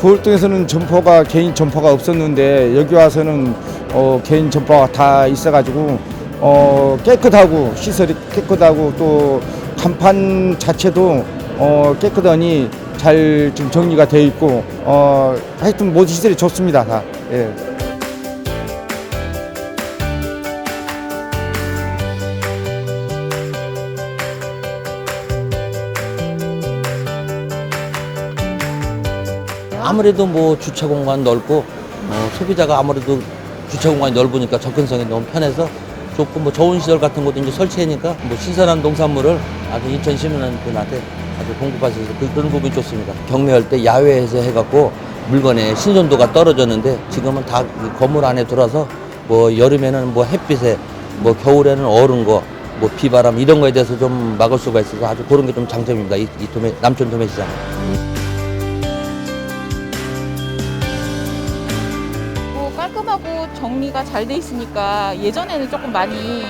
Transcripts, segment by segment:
부월동에서는 점포가 개인 점포가 없었는데 여기 와서는 어, 개인 점포가 다 있어가지고 어, 깨끗하고 시설이 깨끗하고 또 간판 자체도 어, 깨끗하니 잘좀 정리가 돼 있고 어, 하여튼 모든 시설이 좋습니다 다. 예. 아무래도 뭐 주차 공간 넓고 어, 소비자가 아무래도 주차 공간이 넓으니까 접근성이 너무 편해서 좋고 뭐 좋은 시설 같은 것도 이제 설치하니까 뭐 신선한 농산물을 아주 인천 시민들한테 아주 공급할 수 있어서 그- 그런 부분이 좋습니다. 경매할 때 야외에서 해갖고 물건의 신선도가 떨어졌는데 지금은 다이 건물 안에 들어와서 뭐 여름에는 뭐 햇빛에 뭐 겨울에는 얼은 거, 뭐 비바람 이런 거에 대해서 좀 막을 수가 있어서 아주 그런 게 좀 장점입니다. 이, 이 도매, 남촌 도매시장. 깔끔하고 정리가 잘 돼 있으니까 예전에는 조금 많이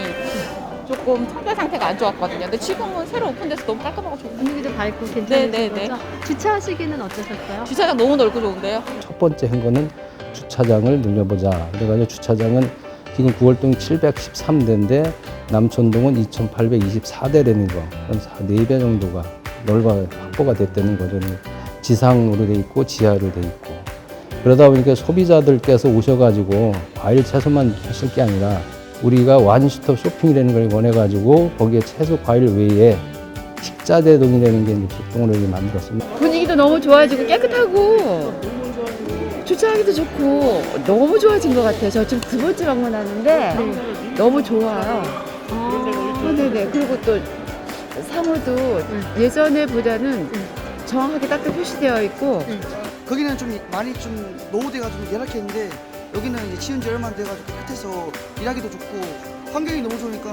조금 청결 상태가 안 좋았거든요. 근데 지금은 새로 오픈돼서 너무 깔끔하고 좋고 분위기도 밝고 네, 괜찮으신 네, 거죠? 주차하시기는 어떠셨어요? 주차장 너무 넓고 좋은데요. 첫 번째 한 거는 주차장을 늘려보자. 그래가지고 주차장은 지금 9월동 713대인데 남촌동은 2824대라는 거. 그럼 4배 정도가 넓어 확보가 됐다는 거죠. 지상으로 돼 있고 지하로 돼 있고. 그러다 보니까 소비자들께서 오셔가지고 과일 채소만 하실 게 아니라 우리가 완스톱 쇼핑이라는 걸 원해가지고 거기에 채소 과일 외에 식자재 동이라는 게 이제 출동을 이렇게 만들었습니다. 분위기도 너무 좋아지고 깨끗하고 주차하기도 좋고 너무 좋아진 것 같아요. 저 지금 두 번째 방문하는데 너무 좋아요. 어, 네네. 그리고 또 사무도 예전에 보다는 정확하게 딱 표시되어 있고 거기는 좀 많이 좀 노후돼가지고 열악했는데 여기는 이제 지은 지 얼마 안 돼가지고 깨끗해서 일하기도 좋고 환경이 너무 좋으니까